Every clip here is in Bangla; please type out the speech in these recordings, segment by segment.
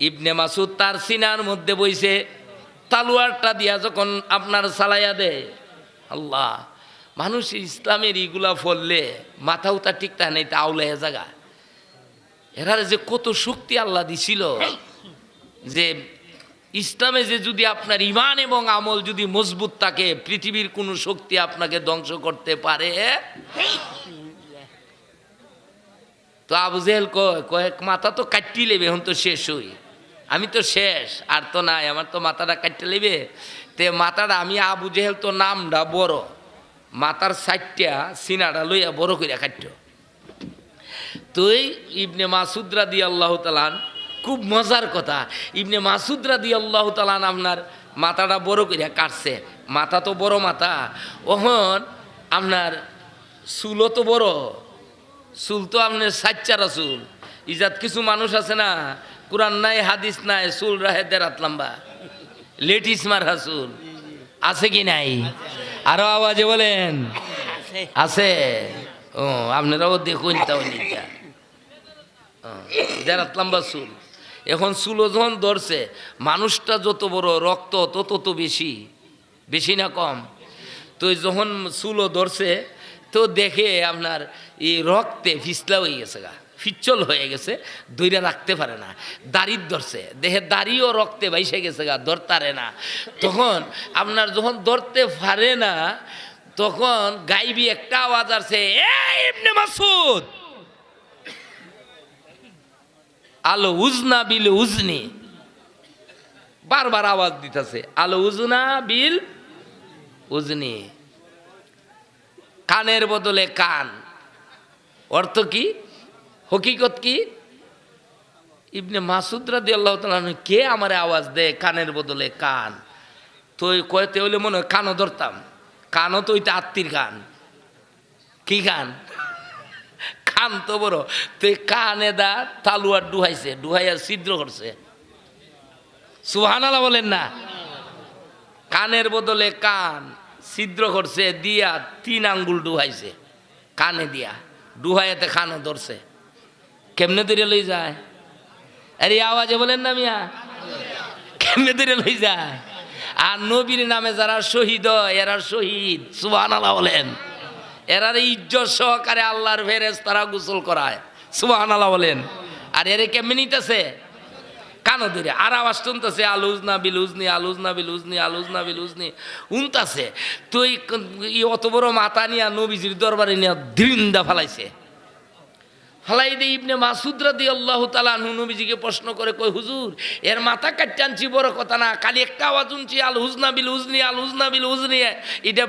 ইবনে মাসুদ তার সিনার মধ্যে বইছে, তালুয়ারটা দিয়া যখন আপনার সালাইয়া দেয় আল্লাহ, মানুষ ইসলামের ইগুলা ফললে মাথাও তা ঠিক তা নেই আউলাইয়া জাগা এরার যে কত শক্তি আল্লাহ দিছিল, যে ইসলামে যে যদি আপনার ইমান এবং আমল যদি মজবুত থাকে, পৃথিবীর কোনো শক্তি আপনাকে ধ্বংস করতে পারে। তো আবু জেহেল কয়, কয়েক মাথা তো কাটি লেবে, এখন তো শেষ হই। আমি তো শেষ, আর তো নাই, আমার তো মাথাটা কাটতে লেবে। তে মাথাটা আমি আবু জেহেল তো নামটা বড়, মাথার সাইডটা সিনাটা লইয়া বড় করিয়া কাটতো। তুই ইবনে মাসুদরা দি আল্লাহ তালান খুব মজার কথা, ইবনে মাসুদরা দি আল্লাহ তালান আপনার মাথাটা বড় করিয়া কাটছে। মাথা তো বড় মাথা, ওহন আপনার চুলও তো বড়, চুল তো আপনার সাচ্চারা চুল ইজাত কিছু মানুষ আছে না কোরআন নাই হাদিস নাই চুল রাহে দেরাত লম্বা। লেটিস মারা চুল। আছে কি নাই? আরও আওয়াজে বলেন। আছে। ও আপনারাও দেখুন তাহলে দেড়াত লম্বা চুল। এখন চুলও যখন ধরছে মানুষটা যত বড় রক্ত তত তো বেশি। বেশি না কম। তো যখন চুলও ধরছে তো দেখে আপনার এই রক্তে ফিসলা হয়ে গেছে গা। ফিচ্চল হয়ে গেছে, দইরা রাখতে পারে না। দাড়ির ধরছে। দেহে দাড়িও রক্তে বাইসে গেছে গা, ধরতারে না। তখন আপনার যখন ধরতে পারে না, তখন গাইবি একটা আওয়াজ আসছে "এই ইবনে মাসুদ আলো উজনা বিল উজনি। বারবার আওয়াজ দিতেছে, আলো উজনা বিল উজনি। কানের বদলে কান। অর্থ কি? হকিকত কি? ইবনে মাসুদ রাদি আল্লাহ তালন কে আমার আওয়াজ দেয় কানের বদলে কান? তো কয়তে হইলে মনে হয় কানও ধরতাম। কানও তো ওইটা আত্মীর কান। কি কান? কান তো বড়। তো কানে দা তালুয়ার ডুহাইছে, ডুহাইয়া ছিদ্র করছে। সুহানালা বলেন না। কানের বদলে কান ছিদ্র করছে, দিয়া তিন আঙ্গুল ডুহাইছে, কানে দিয়া। ডুহাইয়াতে কানও ধরছে। কেমনে ধরে লই যায়? আরে আওয়াজে বলেন না মিয়া। কেমনে ধরে লই যায়? আর নবীর নামে যারা শহীদ, এরা শহীদ সুবাহ বলেন। এরার ইজ্জত সহকারে আল্লাহর ফেরেস তারা গোসল করায় সুবাহ বলেন। আর এরে কেমনি নিতেছে? কানো ধরে। আর আওয়াজ শুনতেছে, আলুজ না বিলুজনি আলুজ না বিলুজনি আলুজ না বিলুজনি উনতাছে তুই অত বড় মাথা নিয়া নবীজির দরবারে নিয়ে দৃন্দা ফালাইছে। ফালাই দিয়ে ইবনে মাসুদরা দিয়ে আল্লাহ তালা নবীজিকে প্রশ্ন করে, কই হুজুর, এর মাথা কাটতে আনছি বড় কথা না, খালি একটা আওয়াজ শুনছি, আল হুজনা বিল হুজনি, আল হুজনা বিল হুজনি। এটা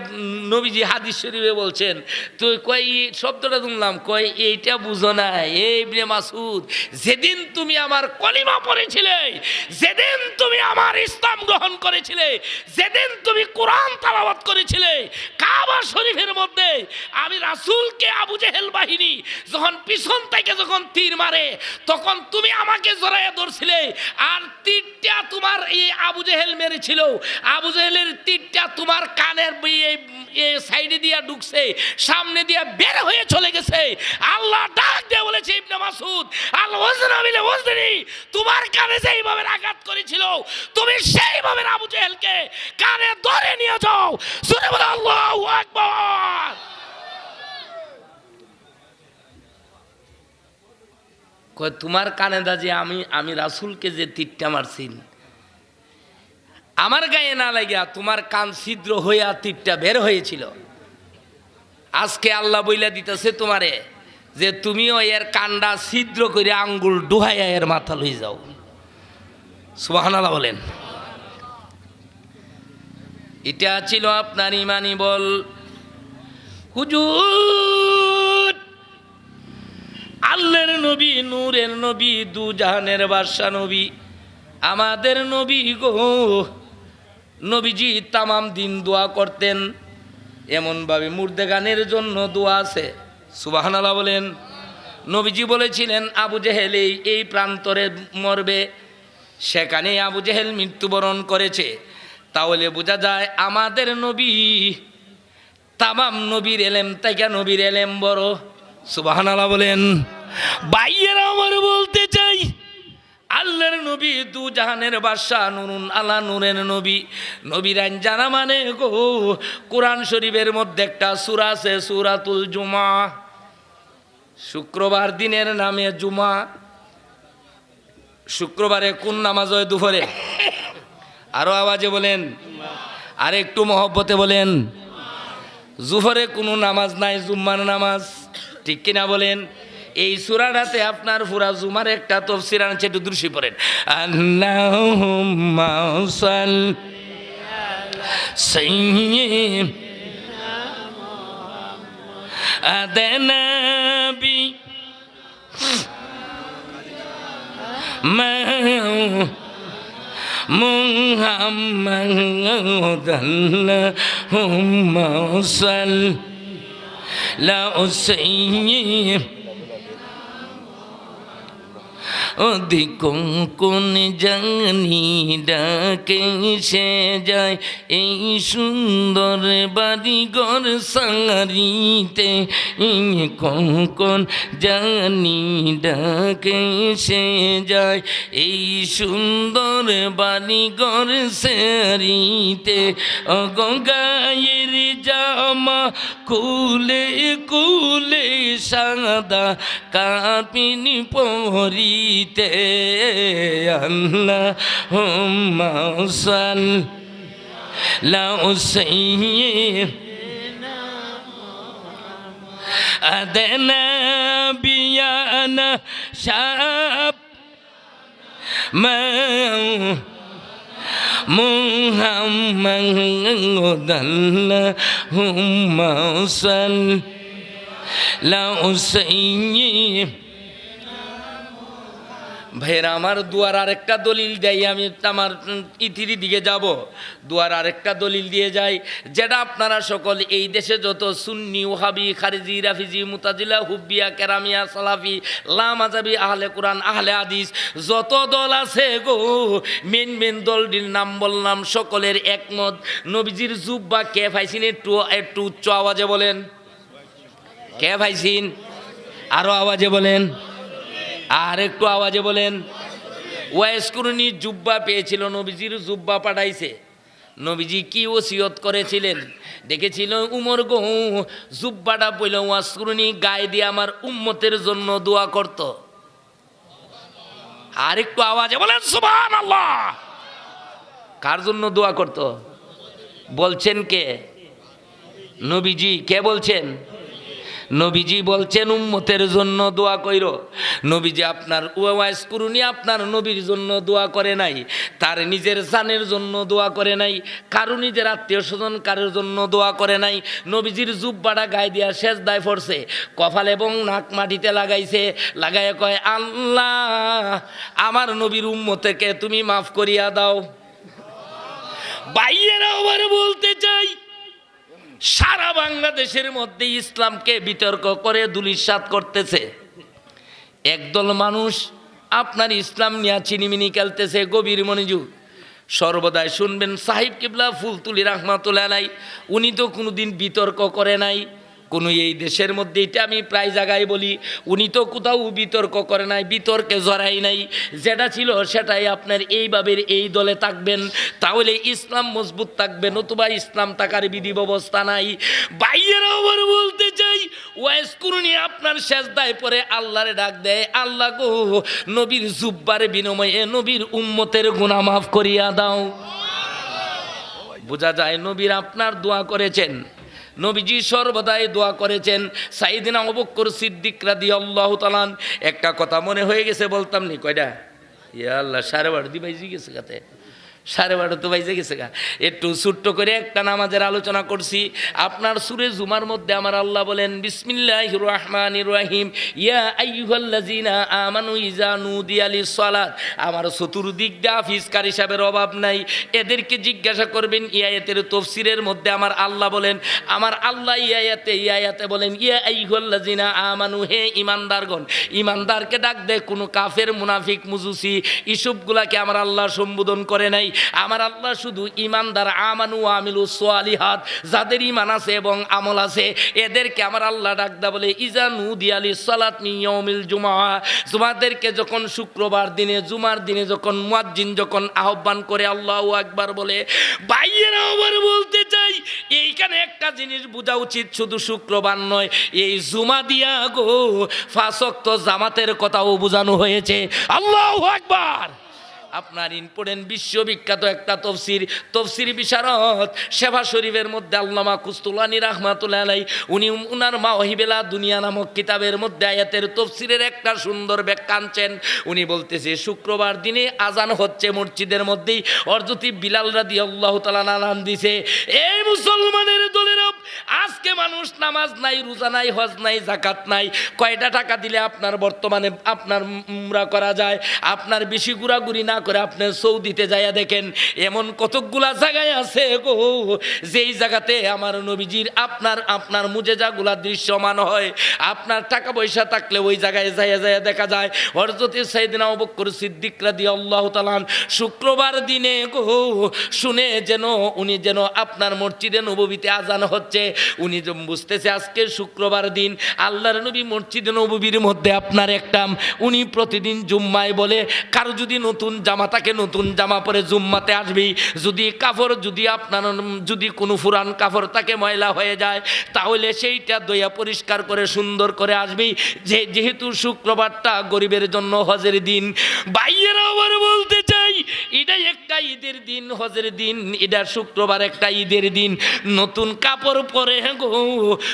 নবীজি হাদিস শরীফে বলছেন। তো কই, শব্দটা শুনলাম, কই, এইটা বুঝো না। এই ইবনে মাসুদ যেদিন তুমি আমার কলিমা পড়েছিলে, যেদিন তুমি আমার ইসলাম গ্রহণ করেছিলে, যেদিন তুমি কোরআন তালাবাত করেছিলে, কাবা শরীফের মধ্যে আমি রাসূলকে আবু জেহেল বাহিনী, যখন পিছন থেকে যখন তীর মারে, তখন তুমি আমাকে জড়াইয়া ধরছিলে। আর তীরটা তোমার এই আবু জেহেল মেরেছিল। আবু জেহেলের তীরটা তোমার কানের সাইডে দিয়া ঢুকছে, সামনে দিয়া বের হয়ে চলে গেছে। আল্লাহ ডাক দিয়ে বলেছে, ইবনে মাসুদ আল ওজনা ওজনি তোমার কানে যেইভাবে আঘাত করেছিল, তুমি সেইভাবে আবু জেহেলকে কানে ধরে নিয়ে যাও। শুনে বলে, আল্লাহ আকবার! কয়, তোমার কানে যে আমি আমি রাসুলকে যে তীরটা মারছি। আমার গায়ে না লাগিয়া তোমার কান ছিদ্র হইয়া তীরটা বের হয়েছিল। আজকে আল্লাহ বইলা দিতেছে তোমারে যে তুমিও এর কান্ডা ছিদ্র করে আঙ্গুল ডুহাইয়া এর মাথা লই যাও। সুবহানাল্লাহ বলেন। এটা ছিল আপনার ইমানি বল। হুজুর! আল্লাহর নবী, নূরের নবী দু জাহানের বাদশা নবী। আমাদের নবী গো, নবীজি তামাম দিন দোয়া করতেন। এমনভাবে মুর্দে গানের জন্য দোয়া আছে। সুবাহানালা বলেন। নবীজি বলেছিলেন, আবু জেহেল এই প্রান্তরে মরবে। সেখানে আবু জেহেল মৃত্যুবরণ করেছে। তাহলে বোঝা যায়, আমাদের নবী তামাম নবীর এলেম থেকে নবীর এলেম বড়। সুবাহানালা বলেন। বাইয়েরা আমার বলতে চাই, আল্লাহর নবী দু জাহানের বাদশাহ নুরুন আলা নুরের নবী। নবীর আইন জানা মানে গো, কোরআন শরীফের মধ্যে একটা সূরা আছে, সুরাতুল জুমা। শুক্রবার দিনের নামে জুমা। শুক্রবারে কোন নামাজ হয় দুপুরে? আরও আওয়াজে বলেন। আর একটু মহব্বতে বলেন। জুফরে কোনো নামাজ নাই, জুম্মার নামাজ। ঠিক কিনা বলেন? এই সুরাটাতে আপনার পুরা জুমার একটা তফসির আনছে একটু দৃশ্যি পড়েন আল্লাহুম্মা সাল সাইয়্যিদ আদনাবি মা محمد اللهم صل لا أسيب অধিক কোন জানি ডাকে সে যায়। এই সুন্দর বাড়িঘর সারিতে কোন জানি ডাকে সে যায়। এই সুন্দর বাড়িঘর সারিতে অগঙ্গায়ের জামা কুলে কুলে সাদা কাপিনি পরিতে আল্লাহ হুম্মা সাল লাউসাইয়্যিব أدنى بيانا شاب ما محمد اللهم صل لأسيب ভাইয়েরা আমার দুয়ার আরেকটা দলিল দেয়, আমি আমার ইতির দিকে যাব। দুয়ার আরেকটা দলিল দিয়ে যাই, যেটা আপনারা সকল এই দেশে যত সুন্নি, ওহাবি, খারিজি, রাফিজি, মুতাজিলা, হুব্বিয়া, কেরামিয়া, সালাফি, লামাজাবি, আহলে কোরআন, আহলে আদিস যত দল আছে গো, মেন মেন দলটির নাম বললাম, সকলের একমত। নবীজির জুব্বা কে পাইছেন একটু একটু উচ্চ আওয়াজে বলেন। কে পাইছেন? আরও আওয়াজে বলেন। আর একটু আওয়াজে বলেন। ওয়াইস কুরুনি জুব্বা পেয়েছিল, নবীজির জুব্বা পাঠাইছে। নবীজি কি ওসিয়ত করেছিলেন? দেখেছিল, উমর গহু জুব্বাটা বইল ওয়াস কুরুনি গায়ে দিয়ে আমার উম্মতের জন্য দোয়া করত। আর একটু আওয়াজে বলেন সুবহান আল্লাহ কার জন্য দোয়া করত? বলছেন কে? নবীজি, কে বলছেন? নবীজি বলছেন, উম্মতের জন্য দোয়া কইর। নবীজি আপনার ওয়াইস কুরুনি আপনার নবীর জন্য দোয়া করে নাই, তার নিজের জানের জন্য দোয়া করে নাই, কারও নিজের আত্মীয় স্বজন কারোর জন্য দোয়া করে নাই। নবীজির জুব্বাটা গায়ে দিয়া শেষ দায় পড়ছে, কপাল এবং নাক মাটিতে লাগাইছে, লাগাইয়া কয়, আল্লাহ, আমার নবীর উম্মতেকে তুমি মাফ করিয়া দাও। বাইয়েরা আবার বলতে চাই সারা বাংলাদেশের মধ্যে ইসলামকে বিতর্ক করে দুলিশাত করতেছে। একদল মানুষ আপনার ইসলাম নিয়ে চিনিমিনি খেলতেছে, গভীর মনোযোগ। সর্বদাই শুনবেন সাহিব কিবলা ফুলতুলি রাহমাতুল্লাহ নাই উনি তো কোনোদিন বিতর্ক করে নাই। কোনো এই দেশের মধ্যে, এটা আমি প্রায় জায়গায় বলি, উনি তো কোথাও বিতর্ক করে নাই, বিতর্কে জড়াই নাই, যেটা ছিল সেটাই আপনার এইভাবে এই দলে থাকবেন, তাহলে ইসলাম মজবুত থাকবে, নতুবা ইসলাম থাকার বিধি ব্যবস্থা নাই। বাইয়েরা আবার বলতে চাই, ওয়াইস করুনি আপনার শেষ দায় পরে আল্লাহরে ডাক দেয়, আল্লাহ গো, নবীর জুব্বার বিনিময়ে নবীর উম্মতের গুণা মাফ করিয়া দাও। বোঝা যায় নবীর আপনার দোয়া করেছেন। নবীজি সর্বদাই দোয়া করেছেন। সাইদিনা অবক্কর সিদ্দিক রাদি আল্লাহ তালান একটা কথা মনে হয়ে গেছে, বলতাম নি কয়টা ইয়া আল্লাহ, সাড়ে বারো দি বাইজি গেছে কাতে। সাড়ে বারো তো বাইজে গেছে গা। একটু ছোট্ট করে একটা নামাজের আলোচনা করছি। আপনার সুরে জুমার মধ্যে আমার আল্লাহ বলেন বিসমিল্লাহ রহমান রাহিম। ইয়া আইয়ুহাল্লাযিনা আমানু ইজা নুদিয়ালি সালাত আমার চতুর্দিক দিয়ে হাফিজকার হিসাবের অভাব নাই। এদেরকে জিজ্ঞাসা করবেন, ইয়ায়াতের তফসিরের মধ্যে আমার আল্লাহ বলেন, আমার আল্লাহ ইয়ায়াতে ইয়ায়াতে বলেন, ইয়া আইয়ুহাল্লাযিনা আমানু, হে ইমানদারগণ, ইমানদারকে ডাক দেয় কোনো কাফের, মুনাফিক, মুজুসি ইসবগুলাকে আমার আল্লাহ সম্বোধন করে নাই। আমার আল্লাহ শুধু ইমানদার, আমানু আমিলু সোয়ালিহাত, যাদের ইমান আছে এবং আমল আছে, এদেরকে আমার আল্লাহ ডাকদা বলে ইজানু দিয়ালি সালাত মিয়মিল জুমা জুমাদেরকে যখন শুক্রবার দিনে, জুমার দিনে যখন মুয়াজ্জিন যখন আহ্বান করে আল্লাহ একবার বলে বাইয়েরা আবার বলতে চাই, এইখানে একটা জিনিস বোঝা উচিত, শুধু শুক্রবার নয়, এই জুমা দিয়া গো ফাঁসক্ত জামাতের কথাও বোঝানো হয়েছে, আল্লাহ একবার আপনার ইম্পর্টেন্ট বিশ্ববিখ্যাত একটা তফসির তফসির বিশারদ সেবা শরীফের মধ্যে আল্লামা কুস্তুলানি রহমাতুল্লাহ আলাই উনি উনার মা ওহিবেলা দুনিয়া নামক কিতাবের মধ্যে আয়াতের তফসিরের একটা সুন্দর ব্যাখ্যা আনছেন। উনি বলতেছে, শুক্রবার দিনে আজান হচ্ছে মসজিদের মধ্যেই। অর্জতি বিলাল রাদি আল্লাহ তালা নাম দিছে, এই মুসলমানের দলের, আজকে মানুষ নামাজ নাই, রোজা নাই, হজ নাই জাকাত নাই। কয়টা টাকা দিলে আপনার বর্তমানে আপনার উমরা করা যায়? আপনার বেশি ঘোরাঘুরি না করে আপনি সৌদিতে যাইয়া দেখেন, এমন কতকগুলা জায়গায় আছে গো, যেই জায়গাতে আমার নবীজির আপনার আপনার মুজে মুজেজাগুলা দৃশ্যমান হয়। আপনার টাকা পয়সা থাকলে ওই জায়গায় যাইয়া যাইয়া দেখা যায় হরজতে সাইদিন অবক্কর সিদ্দিকরা দিয়ে আল্লাহ তালান শুক্রবার দিনে গো, শুনে যেন, উনি যেন আপনার মসজিদে নবীতে আজান হচ্ছে। উনি বুঝতেছে আজকে শুক্রবার দিন, আল্লাহর নবী মসজিদে নবীর মধ্যে আপনার একটা, উনি প্রতিদিন জুম্মায় বলে, কারও যদি নতুন জামা থাকে নতুন জামা পরে জুম্মাতে আসবি। যদি কাপড় যদি আপনার, যদি কোনো ফুরান কাপড় তাকে ময়লা হয়ে যায়, তাহলে সেইটা দইয়া পরিষ্কার করে সুন্দর করে আসবি। যে, যেহেতু শুক্রবারটা গরিবের জন্য হজের দিন বাইয়েরা আবার বলতে চাই, এটা একটা ঈদের দিন, হজের দিন, এটা শুক্রবার একটা ঈদের দিন। নতুন কাপড় পরে গো,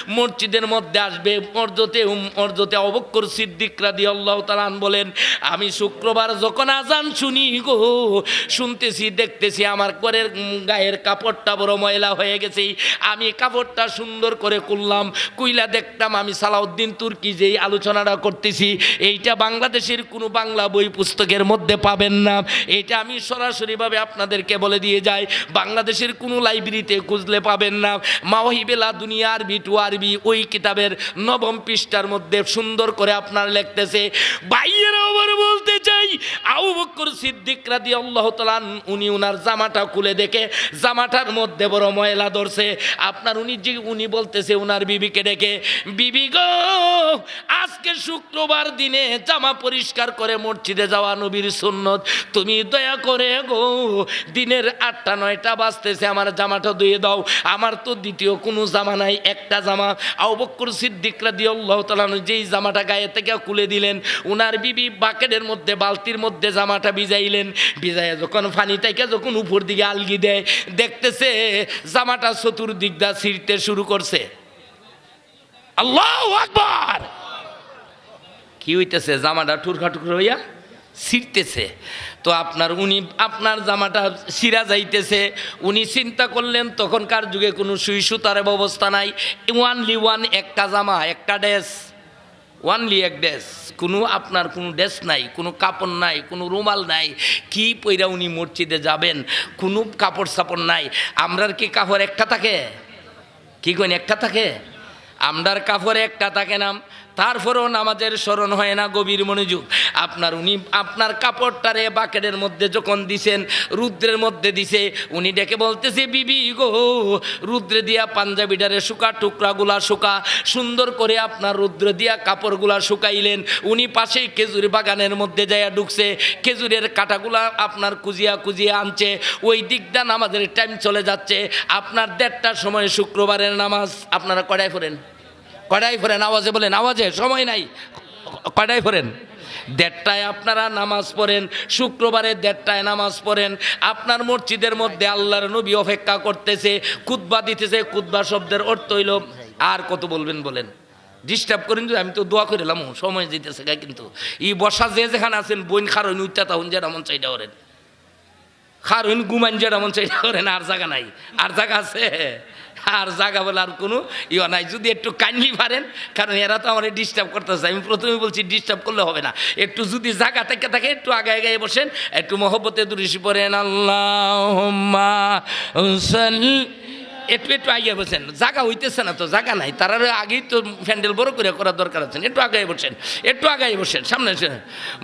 মসজিদের মধ্যে আসবে। মর্যতে মর্যতে অবক্কর সিদ্দিকরা দিয়ে আল্লাহ তালান বলেন, আমি শুক্রবার যখন আজান শুনি গো। শুনতেছি, দেখতেছি আমার ঘরের গায়ের কাপড়টা বড় ময়লা হয়ে গেছে। আমি কাপড়টা সুন্দর করে করলাম কুইলা দেখতাম আমি সালাউদ্দিন তুর্কি যেই আলোচনাটা করতেছি, এইটা বাংলাদেশের কোনো বাংলা বই পুস্তকের মধ্যে পাবেন না। এটা আমি সরাসরিভাবে আপনাদেরকে বলে দিয়ে যাই, বাংলাদেশের কোনো লাইব্রেরিতে খুঁজলে পাবেন না। মাওহিবেলা দুনিয়া আরবি টু আরবি ওই কিতাবের নবম পৃষ্ঠার মধ্যে সুন্দর করে আপনার লিখতেছে বাইয়ের আবার বলতে চাই, আবু বকর সিদ্দিক রাদি আল্লাহ তালান উনি উনার জামাটা খুলে দেখে, জামাটার মধ্যে বড় ময়লা ধরছে। আপনার উনি যে, উনি বলতেছে উনার বিবিকে ডেকে, বিবি গো, আজকে শুক্রবার দিনে জামা পরিষ্কার করে মসজিদে যাওয়া নবীর সুন্নত। তুমি দয়া করে গো, দিনের আটটা, নয়টা বাজতেছে, আমার জামাটা ধুয়ে দাও। আমার তো দ্বিতীয় কোনো জামা নাই, একটা জামা। আবক্কর সিদ্দিকরা দিয়ে আল্লাহ তালান যেই জামাটা গায়ে থেকে খুলে দিলেন, উনার বিবি বাকেটের মধ্যে, বালতির মধ্যে জামাটা ভিজাইলেন ভিজাইয়া যখন ফানি যখন উপর দিকে আলগি দেয়, দেখতেছে জামাটা চতুর্দিক দা ছিঁড়তে শুরু করছে। আল্লাহ কি হইতেছে? জামাটা টুরখা টুকরো হইয়া ছিঁড়তেছে। তো আপনার উনি, আপনার জামাটা সিরা যাইতেছে। উনি চিন্তা করলেন, তখনকার যুগে কোনো সুই সুতার ব্যবস্থা নাই। ওয়ানলি ওয়ান একটা জামা, একটা ড্রেস। ওয়ানলি এক ড্রেস কোনো আপনার কোনো ড্রেস নাই, কোনো কাপড় নাই, কোনো রুমাল নাই। কি পইরা উনি মসজিদে যাবেন? কোনো কাপড় সাপড় নাই। আমরার কি কাপড় একটা থাকে? কি কইন, একটা থাকে? আমরার কাপড় একটা থাকে নাম তারপরেও নামাজের স্মরণ হয় না গভীর মনোযোগ। আপনার উনি, আপনার কাপড়টারে বাকেটের মধ্যে যখন দিছেন, রুদ্রের মধ্যে দিছে, উনি ডেকে বলতেছে, বিবি গো, রুদ্রে দিয়া পাঞ্জাবিটারে শুকা, টুকরাগুলা শুকা, সুন্দর করে আপনার রুদ্র দিয়া কাপড়গুলা শুকাইলেন। উনি পাশেই খেজুর বাগানের মধ্যে যাইয়া ঢুকছে, খেজুরের কাটাগুলা আপনার কুজিয়া কুজিয়া আনছে, ওই দিকটা নামাজের টাইম চলে যাচ্ছে। আপনার দেড়টার সময় শুক্রবারের নামাজ, আপনারা কড়াই ফোরেন কড়াই ফোরেন, আওয়াজে বলেন, আওয়াজে, সময় নাই। কড়াই ফোরেন। দেড়টায় আপনারা নামাজ পড়েন, শুক্রবারে দেড়টায় নামাজ পড়েন। আপনার মসজিদের মধ্যে আল্লাহর নবী অপেক্ষা করতেছে কুদবা দিতেছে কুদবা শব্দের অর্থ হইল, আর কত বলবেন বলেন? ডিস্টার্ব করেন যে আমি তো দোয়া করে এলাম, সময় দিতেছে গা কিন্তু। ই বসা যে যেখানে আছেন বইন খারইন উত্তা তখন যেটা মন চাইটা করেন। খারইন গুমান যেটা মন চাইটা করেন, আর জায়গা নাই। আর জায়গা আছে? আর জাগা বলে আর কোনো ইয়ে নাই। যদি একটু কাইন্ডলি পারেন কারণ এরা তো আমার ডিস্টার্ব করতেছে। আমি প্রথমে বলছি ডিস্টার্ব করলে হবে না। একটু যদি জায়গা থেকে থাকে, একটু আগে আগে বসেন, একটু মহব্বতে দুরিশি পড়েন আল্লাহ একটু একটু আগে বসেন। জায়গা হইতেছে না তো জায়গা নাই। তার আগেই তো প্যান্ডেল বড় করে করার দরকার আছে একটু আগে বসেন, একটু আগে বসেন, সামনে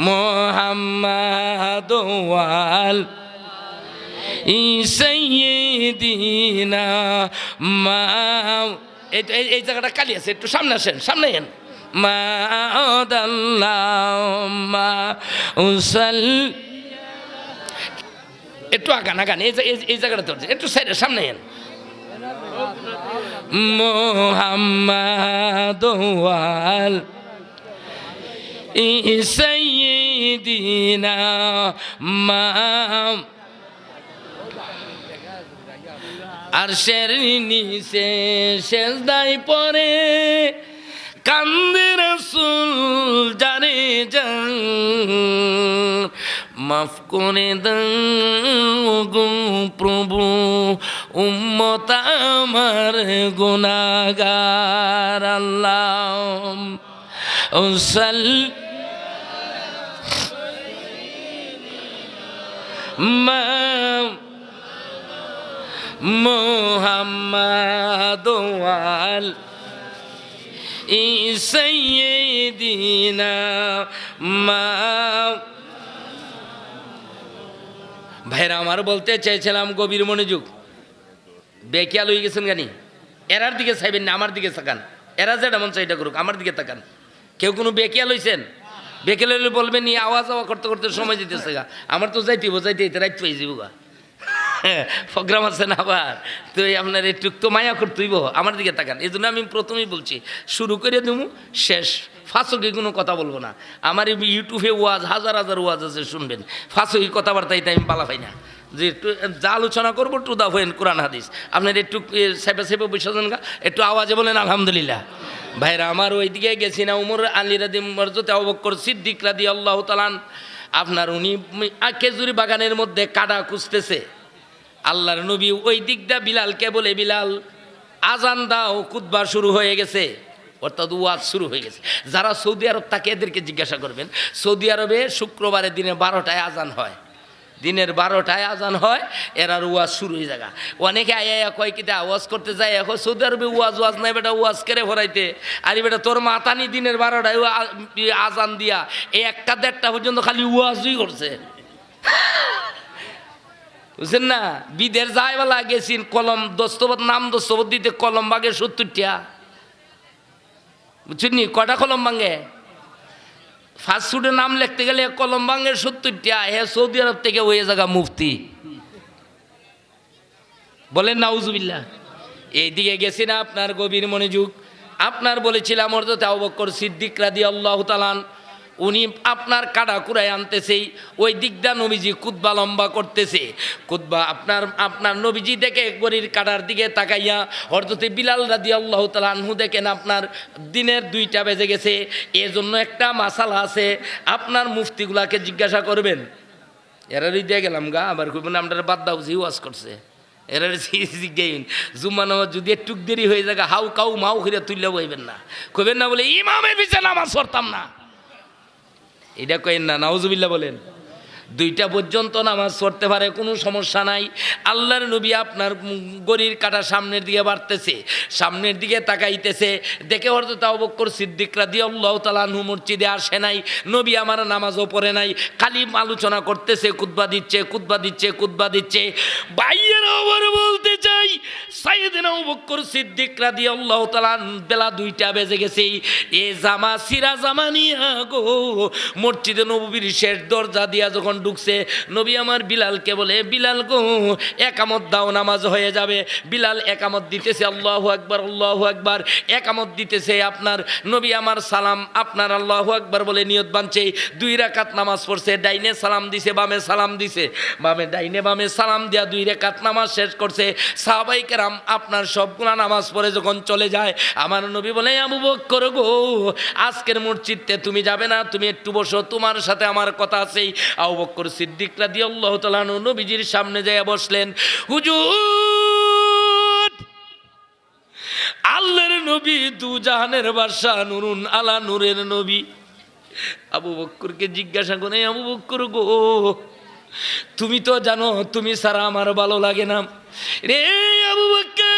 মোহাম্মদ ওয়াল সাইয়্যিদিনা মা এই জায়গাটা কালি আছে, একটু সামনে আসেন, সামনে এন মা উসাল একটু আগান আগান, এই, এই- জায়গাটা ধরছে, একটু সাইডে, সামনে এন মোহাম্মদ ওয়াল সাইয়্যিদিনা মা আর শের নিচে শেষদাই পরে কান্দে রসুল জানে যান মাফ করে দু প্রভু, উম্মত আমার গুনাগার আল্লাহ। সাল মা মোহাম্মদ ওয়াল ইসাইয়িদিনা মা ভাইরা, আমার বলতে চাইছিলাম গভীর মনোযোগ। বেকিয়া লই গেছেন গানি। এরার দিকে চাইবেন না, আমার দিকে তাকান। এরা যেটা মন চাইটা করুক, আমার দিকে তাকান। কেউ কোনো বেকিয়া লইছেন বেকে লইলে বলবেন নি আওয়াজ আওয়া করতে করতে সময় যেতেছে গা। আমার তো যাইতেইব যাইতে রাইত পাই যাব গা। প্রোগ্রাম আছে না আবার? তো এই আপনার একটু তো মায়া করতেইব আমার দিকে তাকান। এই জন্য আমি প্রথমেই বলছি, শুরু করে দেবো শেষ। ফাঁসকে কোনো কথা বলব না। আমার ইউটিউবে ওয়াজ, হাজার হাজার ওয়াজ আছে, শুনবেন। ফাঁসকি কথাবার্তা এটা আমি পালা পাই না। যে একটু, যা আলোচনা করব টু দা হোয়েন কোরআন, হাদিস। আপনার একটু সেপে সেপে বসেছেন গা? একটু আওয়াজে বলেন, আলহামদুলিল্লাহ। ভাইরা, আমার ওইদিকে গেছি না। উমর আলী রাদি মর্যতে অবক্কর সিদ্দিক রাদি আল্লাহ তালান আপনার উনি খেজুরি বাগানের মধ্যে কাটা খুঁজতেছে। আল্লাহর নবী ওই দিকটা বিলালকে বলে, বিলাল, আজান দাও কুদবা শুরু হয়ে গেছে। অর্থাৎ ওয়াজ শুরু হয়ে গেছে। যারা সৌদি আরব তাকে এদেরকে জিজ্ঞাসা করবেন, সৌদি আরবে শুক্রবারের দিনে বারোটায় আজান হয়। দিনের বারোটায় আজান হয় এরার ওয়াজ শুরু হয়ে জায়গা অনেকে আয়া কয় কিতা ওয়াজ করতে যায় এখন, সৌদি আরবে ওয়াজ ওয়াজ নাই বেটা, ওয়াজ করে ভরাইতে? আরে বেটা, তোর মাতানি দিনের বারোটায় আজান দিয়া এই একটা দেড়টা পর্যন্ত খালি ওয়াজই করছে। বুঝছেন না? বিদের যাইবেলা গেছেন, কলম দস্তবত, নাম দস্তবত দিতে কলম বাগে সত্তরটা বুঝছেন নি? কটা কলম ভাঙে ফার্স্ট ফুডে নাম লিখতে গেলে কলম ভাঙে সত্তরটা হে সৌদি আরব থেকে ওই জায়গা মুফতি। বলেন নাউজুবিল্লা এইদিকে গেছি না আপনার গভীর মনোযোগ? আপনার বলেছিলাম অর্থাৎ আবক্কর সিদ্দিক রাদি আল্লাহ তালান উনি আপনার কাটা কুড়ায় আনতেছেই ওই দিকটা নবীজি কুদবা লম্বা করতেছে। কুদবা আপনার আপনার নবীজি দেখে গরির কাটার দিকে তাকাইয়া হরদতে বিলাল রাদি আল্লাহ তালানহু দেখেন আপনার দিনের দুইটা বেজে গেছে, এজন্য একটা মাসালা আছে, আপনার মুফতিগুলাকে জিজ্ঞাসা করবেন। এরা দিয়ে গেলাম গা, আবার কইবেন আমরা বাদ দাও, জি ওয়াজ করছে। এরা জিজ্ঞাইন জুম্মা নামাজ যদি একটু দেরি হয়ে যায় হাউ, কাউ, মাউ করে তুললে বইবেন না। কইবেন না বলে, ইমামের পিছনে নামাজ পড়তাম না। এটা কেন না নাউজুবিল্লা বলেন। দুইটা পর্যন্ত নামাজ পড়তে পারে, কোনো সমস্যা নাই। আল্লাহর নবী আপনার গড়ির কাটা সামনের দিকে বাড়তেছে, সামনের দিকে তাকাইতেছে। দেখে হয়তো তাও বক্কর সিদ্দিকরা দিয়ে আল্লাহ তালাহু মসজিদে আসে নাই, নবী আমার নামাজও পড়ে নাই, খালি আলোচনা করতেছে কুদবা দিচ্ছে কুদবা দিচ্ছে কুদবা দিচ্ছে। বাইয়েরা আবার বলতে চাই বক্কর সিদ্দিকরা দিয়ে আল্লাহ তালান বেলা দুইটা বেজে গেছে। এ জামা, সিরা জামা নিয়া গো, মসজিদে নবীর শেষ দরজা দিয়া যখন ঢুকছে। নবী আমার বিলালকে বলে, বিলাল গো, একামত দাও, নামাজ হয়ে যাবে। বিলাল একামত দিতেছে, আল্লাহ একবার আল্লাহ একবার একামত দিতেছে আপনার নবী আমার সালাম, আপনার আল্লাহ একবার বলে নিয়ত বানছে। দুই রাকাত নামাজ পড়ছে, ডাইনে সালাম দিছে, বামে সালাম দিছে। বামে, ডাইনে বামে সালাম দিয়া দুই রেখাত নামাজ শেষ করছে। সাহাবাই কেরাম, আপনার সবগুলা নামাজ পড়ে যখন চলে যায়, আমার নবী বলে আবু বক্কর গো, আজকের মসজিদতে তুমি যাবে না, তুমি একটু বসো, তোমার সাথে আমার কথা আছেই। আবু বক্কর সিদ্দিকরা দিয়ে আল্লাহ তালা নবীজির সামনে যায় বসলেন, হুজুর, আল্লাহর নবী দু জাহানের বাদশা নুরুন আলা নূরের নবী। আবু বক্করকে জিজ্ঞাসা করে আবু বক্কর গো, তুমি তো জানো, তুমি সারা আমার ভালো লাগে না। রে আবু বক্কর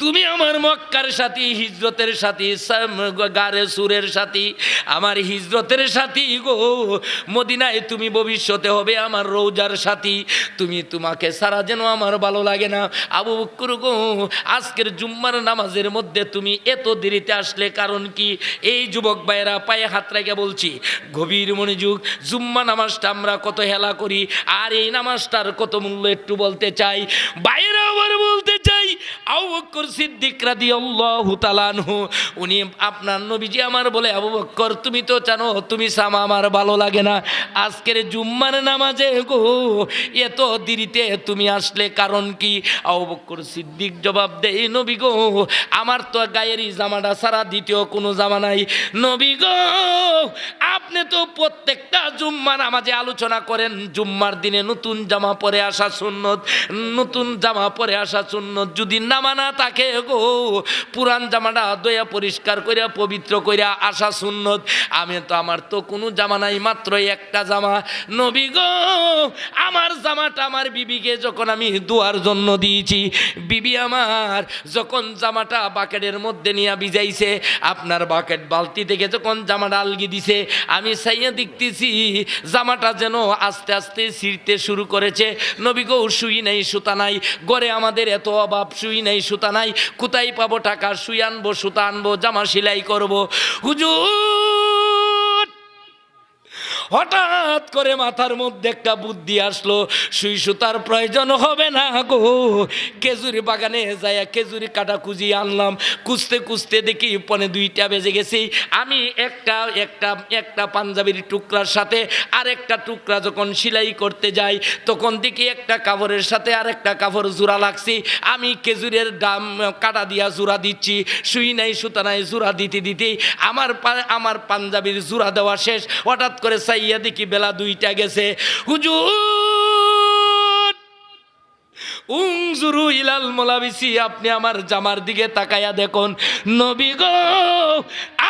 তুমি আমার মক্কার সাথী, হিজরতের সাথী গারে সুরের সাথী, আমার হিজরতের সাথী গো। মদিনায় তুমি ভবিষ্যতে হবে আমার রৌজার সাথী। তুমি তোমাকে সারা যেন আমার ভালো লাগে না। আবু বক্কর গো, আজকের জুম্মার নামাজের মধ্যে তুমি এত দেরিতে আসলে কারণ কি? এই যুবক ভাইয়েরা, পায়ে হাত রেখে বলছি, গভীর মনোযোগ, জুম্মা নামাজটা আমরা কত হেলা করি, আর এই নামাজটার কত মূল্য একটু বলতে চাই। বাইরে আবার বলতে চাই, আবু বক্কর উনি আপনার নবীজি আমার বলে, আবু তুমি তো জানো, তুমি সামা আমার ভালো লাগে না। আজকের জুম্মার নামাজে গো, এত দেরিতে তুমি আসলে কারণ কি? আবু সিদ্দিক জবাব দেই নবী গো, আমার তো গায়েরই জামাটা ছাড়া দ্বিতীয় কোনো জামা নাই। নবী গো, আপনি তো প্রত্যেকটা জুম্মা নামাজে আলোচনা করেন, জুম্মার দিনে নতুন জামা পরে আসা সুন্নত, নতুন জামা পরে আসা সুন্নত, যদি নামা না থাকে গো। পুরান জামাটা দয়া পরিষ্কার করিয়া পবিত্র করিয়া আসা সুন্নত। আমি তো, আমার তো কোনো জামা নাই, মাত্র একটা জামা। নবী গো, আমার জামাটা আমার বিবিকে যখন আমি দোয়ার জন্য দিয়েছি, বিবি আমার যখন জামাটা বাকেটের মধ্যে নিয়ে ভিজাইছে, আপনার বাকেট বালতি থেকে যখন জামাটা আলগি দিছে, আমি সাইয়া দেখতেছি জামাটা যেন আস্তে আস্তে ছিঁড়তে শুরু করেছে। নবী গো, শুই নাই, সুতা নাই। গড়ে আমাদের এত অভাব, শুই নাই, সুতা নাই কোথায় পাবো টাকা? শুই আনব সুতা আনব জামা সেলাই করব। হুজুর! হঠাৎ করে মাথার মধ্যে একটা বুদ্ধি আসলো, সুই সুতার প্রয়োজন হবে না গো। খেজুরি বাগানে যাইয়া খেজুরি কাটা কুজি আনলাম। কুচতে কুচতে দেখি পনে দুইটা বেজে গেছি। আমি একটা একটা একটা পাঞ্জাবির টুকরার সাথে আরেকটা টুকরা যখন সেলাই করতে যাই, তখন দেখি একটা কাপড়ের সাথে আরেকটা কাপড় জোড়া লাগছি। আমি খেজুরের দাম কাটা দিয়া জোড়া দিচ্ছি, সুই নাই সুতা নাই জোড়া দিতে দিতেই আমার আমার পাঞ্জাবির জোড়া দেওয়া শেষ। হঠাৎ করে চাইয়া দেখি বেলা দুইটা গেছে। হুজুর ইলাল মোলাবিসি, আপনি আমার জামার দিকে তাকায়া দেখুন। নবী গো,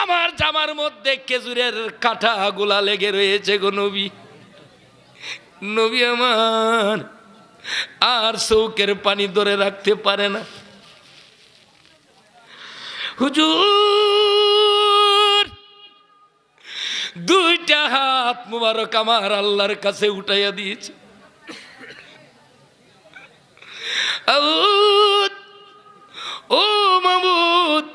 আমার জামার মধ্যে খেজুরের কাঁটা গুলা লেগে রয়েছে গো নবী। নবী আমার, আর চৌকের পানি ধরে রাখতে পারে না। হুজুর দুইটা হাত মুবারক আমার আল্লাহর কাছে উঠাইয়া দিয়েছে। ও মামুদ,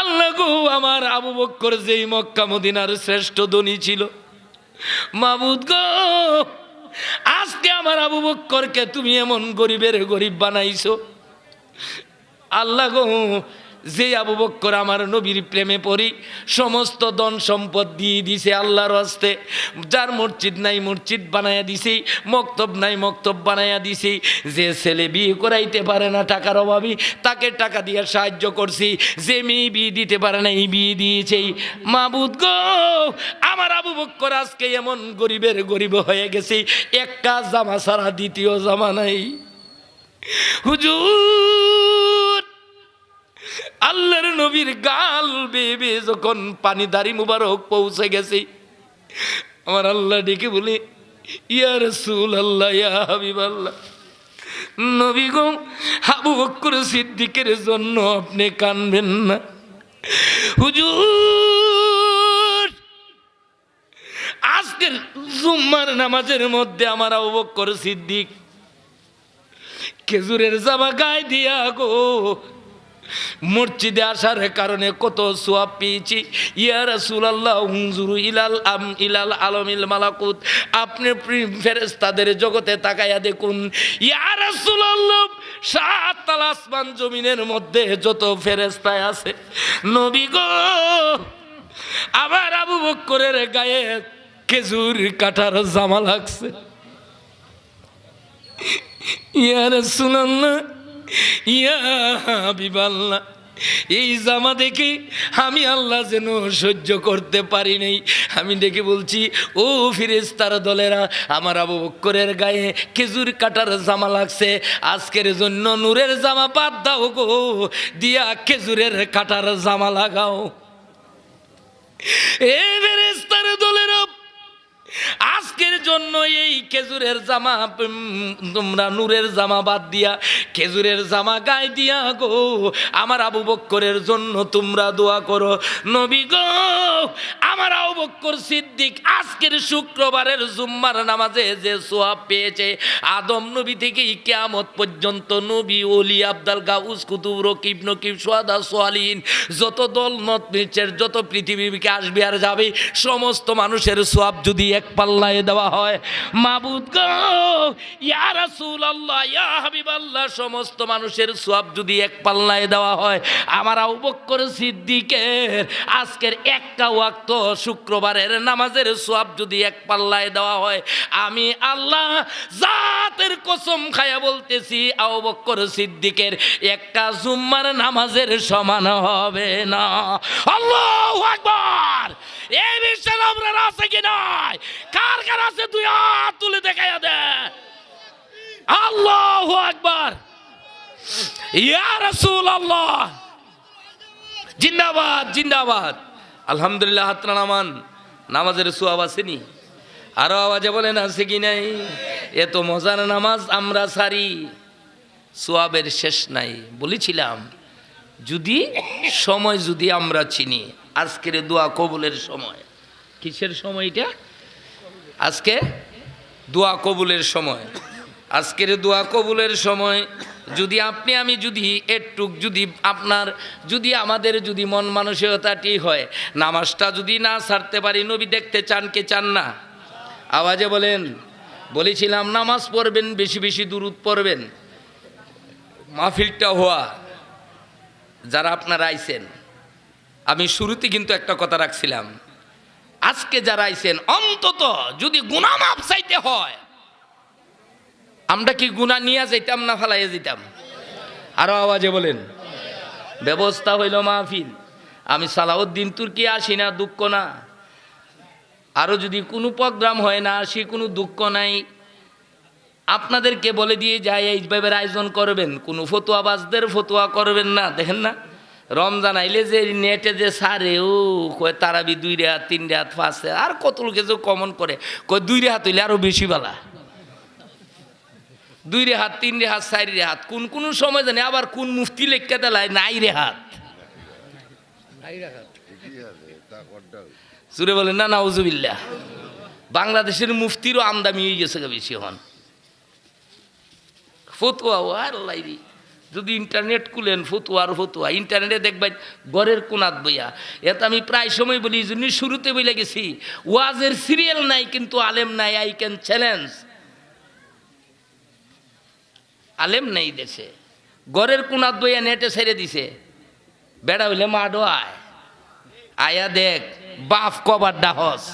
আল্লাহ গো, আমার আবু বক্কর যেই মক্কা মদিনার শ্রেষ্ঠ ধনী ছিল। মাবুদ গো, আজকে আমার আবু বক্করকে তুমি এমন গরিবের গরিব বানাইছো। আল্লাহ গো যে আবু বক্কর আমার নবীর প্রেমে পড়ি, সমস্ত ধন সম্পদ দিয়ে দিছে আল্লাহর হস্তে। যার মসজিদ নাই মসজিদ বানাইয়া দিছি, মক্তব নাই মক্তব বানাইয়া দিছি। যে ছেলে বিয়ে করাইতে পারে না টাকার অভাবী তাকে টাকা দিয়ে সাহায্য করছি। যে মেয়ে বিয়ে দিতে পারে না, এই বিয়ে দিয়েছেই। মাবুদ গো, আমার আবু বক্কর আজকে এমন গরিবের গরিব হয়ে গেছি, একটা জামা ছাড়া দ্বিতীয় জামা নাই। হুজুর! আল্লাহর নবীর গাল বেবে যখন পানি দাড়ি মুবারক পৌঁছে গেছে, আমার আল্লাহ ডেকে বলে, ইয়া রসুল আল্লাহ ইয়া হাবিব আল্লাহ নবী গো হাবু বক্কর সিদ্দিকের জন্য আপনি কানবেন না? হুজুর, আজকের জুম্মার নামাজের মধ্যে আমার আবু বক্কর সিদ্দিক খেজুরের জামা গায়ে দিয়া গো মসজিদে আসার কারণে কত সোয়াব পেয়েছি। ইয়া রাসূলুল্লাহ, হুজুর ইলাল আম, ইলাল আলমিল মালাকুত। আপনি ফেরেশতাদের জগতে তাকাইয়া দেখুন। ইয়া রাসূলুল্লাহ, সাত আসমান জমিনের মধ্যে যত ফেরেশতায় আছে। নবী গো আবার আবু বক্করের গায়ে খেজুর কাটার জামা লাগছে। ইয়া রাসূলুল্লাহ ইয়া হাবিবাল্লাহ, এই জামা দেখে আমি আল্লাহ যেন সহ্য করতে পারি নাই। আমি দেখে বলছি, ও ফিরেস্তার দলেরা, আমার আবু বক্করের গায়ে খেজুর কাটার জামা লাগছে, আজকের জন্য নূরের জামা পাত দাও গো, দিয়া খেজুরের কাটার জামা লাগাও। এ ফেরেস্তার দলেরা আজকের জন্য এই খেজুরের জামা তোমরা নূরের জামা বাদ দিয়া খেজুরের জামা গায়ে দিয়া গো। আমার আবু বক্করের জন্য তোমরা দোয়া করো। নবী গো, আমার আবু বক্কর সিদ্দিক আজকের শুক্রবারের জুম্মার নামাজে যে সোয়াব পেয়েছে, আদম নবী থেকে কিয়ামত পর্যন্ত নবী ওলি আব্দাল গাউস, কুতুব রকিব, নকিব, সোয়াদা সোয়ালিন যত দল মত নিচের, যত পৃথিবীকে আসবে আর যাবে, সমস্ত মানুষের সোয়াব যদি এক পাল্লায় দেওয়া হয়। মাবুদ আল্লাহ ইয়া হাবিব আল্লাহ সমস্ত মানুষের সোয়াব যদি এক পাল্লায় দেওয়া হয়, আমার আবু বক্কর সিদ্দিকের আজকের একটা ওয়াক্ত শুক্রবারের নামাজের সোয়াব যদি এক পাল্লায় দেওয়া হয়, আমি আল্লাহ জাতের কসম খায়া বলতেছি, আবু বক্কর সিদ্দিকের একটা জুম্মার নামাজের সমান হবে না। আল্লাহু আকবার! এই বিশ্বাস আপনার আছে কি নাই? কার কার আছে? তুই হাত তুলে দেখাইয়া দে। আল্লাহু আকবার। ইয়া রাসূলুল্লাহ। জিন্দাবাদ জিন্দাবাদ। আলহামদুলিল্লাহ, হাত নামান নামাজের সোয়াব আসেনি আরও আওয়াজে বলেন, আছে কি নাই? এত মজার নামাজ আমরা সারি। সোয়াবের শেষ নাই। বলেছিলাম, যদি, সময় যদি আমরা চিনি, আজকের দোয়া কবুলের সময়। কিসের সময়টা আজকে দোয়া কবুলের সময়। আজকের দোয়া কবুলের সময় যদি আপনি, আমি যদি একটুক যদি আপনার, যদি আমাদের যদি মন মানসিকতাটি হয়, নামাজটা যদি না ছাড়তে পারি, নবী দেখতে চান কে চান না? আওয়াজে বলেন, বলেছিলাম, নামাজ পড়বেন, বেশি বেশি দূরত পড়বেন। মাহফিলটা হওয়া, যারা আপনারা আইছেন, আমি শুরুতে কিন্তু একটা কথা রাখছিলাম। আজকে যারা আইছেন, অন্তত যদি গুণা মাপ চাইতে হয়, আমরা কি গুণা নিয়ে যাইতাম না ফেলাইয়া যেতাম আরও আওয়াজে বলেন। ব্যবস্থা হইল মাহফিল। আমি সালাউদ্দিন তুর্কি আসি না, দুঃখ না। আরও যদি কোনো প্রোগ্রাম হয় না, আসি, কোনো দুঃখ নাই। আপনাদেরকে বলে দিয়ে যাই এইভাবে আয়োজন করবেন। কোনো ফতুয়াবাজদের ফতুয়া করবেন না, দেখেন না? রমজান আইলে যে নেটে যে সারে ও কয় তারাবি দুই রেহাত তিন রেহাত পাঁচ রেহাত, আর কত লোকে যে কমন করে। কয় দুই রেহাত হইলে আরও বেশি বালা। দুই রেহাত তিন রেহাত চার রেহাত কোন কোন সময় জানে আবার কোন মুফতি লেখকে দেলায় নাই রেহাত। সুরে বলেন না না নাউজুবিল্লাহ। বাংলাদেশের মুফতিরও আমদামি হয়ে গেছে গা বেশি হন ফতুয়া ও আর লাইরি যদি ইন্টারনেট খুলেন, ফতুয়া আর ফতুয়া, ইন্টারনেটে দেখবেন গড়ের কোনাত বইয়া। এত আমি প্রায় সময় বলি জন্যই শুরুতে বলে গেছি। ওয়াজের সিরিয়াল নাই, কিন্তু আলেম নাই, আই ক্যান চ্যালেঞ্জ আলেম নেই দেশে। গড়ের কোনাত বইয়া নেটে ছেড়ে দিছে। বেড়া হইলে মাডো আয় আয়া দেখ, বাফ কবার ডাহস।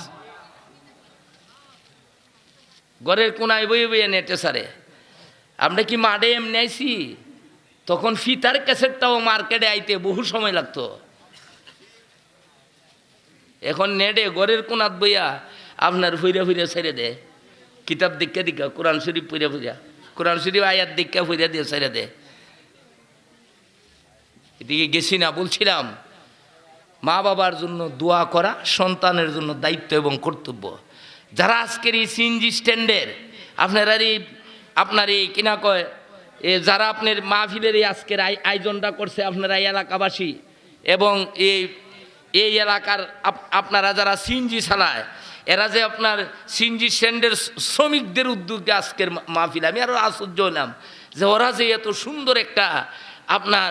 ঘরের কোনায় বইয়ে বইয়া নেটে সারে আমরা কি মাঠে এমনি আইছি? তখন ফিতার ক্যাসেটটাও মার্কেটে আইতে বহু সময় লাগতো। এখন নেডে ঘরের কোনাত বইয়া আপনার ফুইরে ফুইরে ছেড়ে দে। কিতাব দীক্ষা দীক্ষা, কোরআন শরীফ ফুইরা ফুইরা। কোরআন শরীফ আয়াত দীক্ষা ফুইরা দিয়ে ছেড়ে দে। এদিকে গেছি না, বলছিলাম, মা বাবার জন্য দোয়া করা সন্তানের জন্য দায়িত্ব এবং কর্তব্য। যারা আজকের এই সিএনজি স্ট্যান্ডের, আপনার এই আপনার এই কিনা কয় এ যারা আপনার মাহফিলের এই আজকের আয়োজনটা করছে আপনারা এই এলাকাবাসী এবং এই এই এলাকার আপনারা যারা সিএনজি চালায়, এরা যে আপনার সিএনজি স্ট্যান্ডের শ্রমিকদের উদ্যোগে আজকের মাহফিল, আমি আরও আশ্চর্য হলাম যে ওরা যে এত সুন্দর একটা আপনার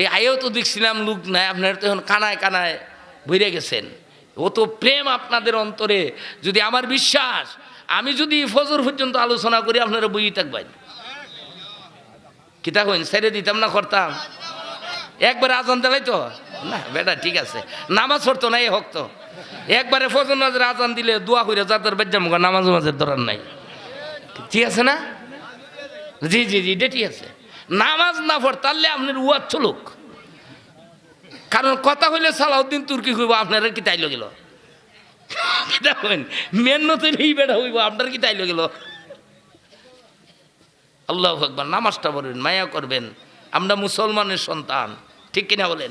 এই আয়ও তো দেখছিলাম লোক নাই, আপনার তো এখন কানায় কানায় ভরে গেছেন। ও তো প্রেম আপনাদের অন্তরে, যদি আমার বিশ্বাস, আমি যদি ফজর পর্যন্ত আলোচনা করি, আপনারা বই থাকবেন। কিতা কইন, ছেড়ে দিতাম না, করতাম? একবারে আজান দিলাই তো? না, বেটা, ঠিক আছে। নামাজ পড়তো না এ হোক তো একবারে ফজর নাজের আজান দিলে দোয়া করে যাদের বেজ্জাম নামাজ মাঝের দরার নাই। ঠিক আছে না? জি জি জি, এটা ঠিক আছে। নামাজ না পড়, তাহলে আপনার উয়ার চলুক। কারণ কথা হইলে সালাউদ্দিন তুর্কি হইব আপনারা কি তাইল গেল মেন নতুন এই বেড়া হইব, আপনার কি তাইল গেল আল্লাহ ভগবান নামাজটা পড়বেন মায়া করবেন। আমরা মুসলমানের সন্তান ঠিক কিনা বলেন?